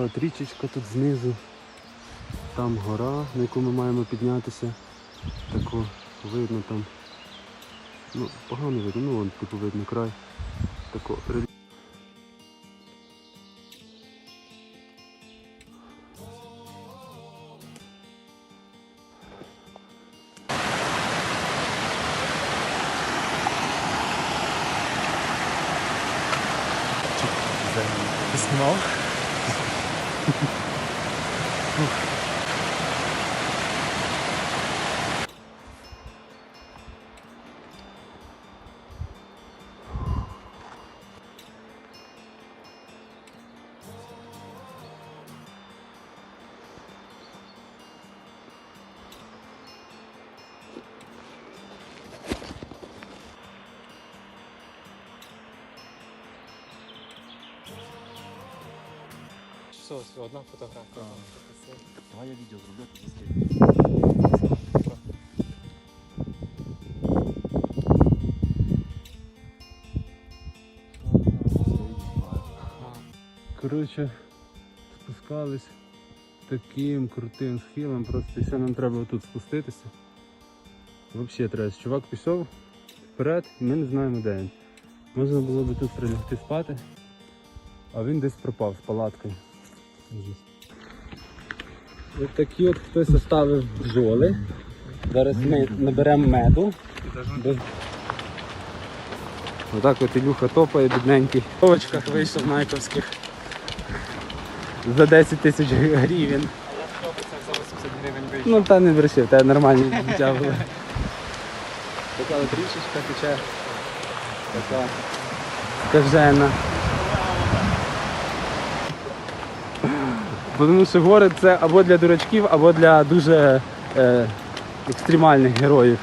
от річечка тут знизу. Там гора, на яку ми маємо піднятися. Тако видно там. Ну, погано видно, ну вон типу видно край. Тако рельєф. Oh. Все, все, одна фотографія. Давай я відео зроблю. Коротше, спускались таким крутим схилом, просто все нам треба тут спуститися. Взагалі треба. Чувак пішов вперед і ми не знаємо де він. Можна було би тут прилягти спати, а він десь пропав з палаткою. Ось такі от хтось оставив бджоли. Зараз ми наберемо меду. Отак от Ілюха топає, бідненький. В овочках вийшов найковських за 10 тисяч гривень. Це за 80 гривень вийшло. Ну та не бреши, в тебе нормальне життя було. Така от річечка тече. Така скажена. Тому що гори це або для дурачків, або для дуже е, екстремальних героїв.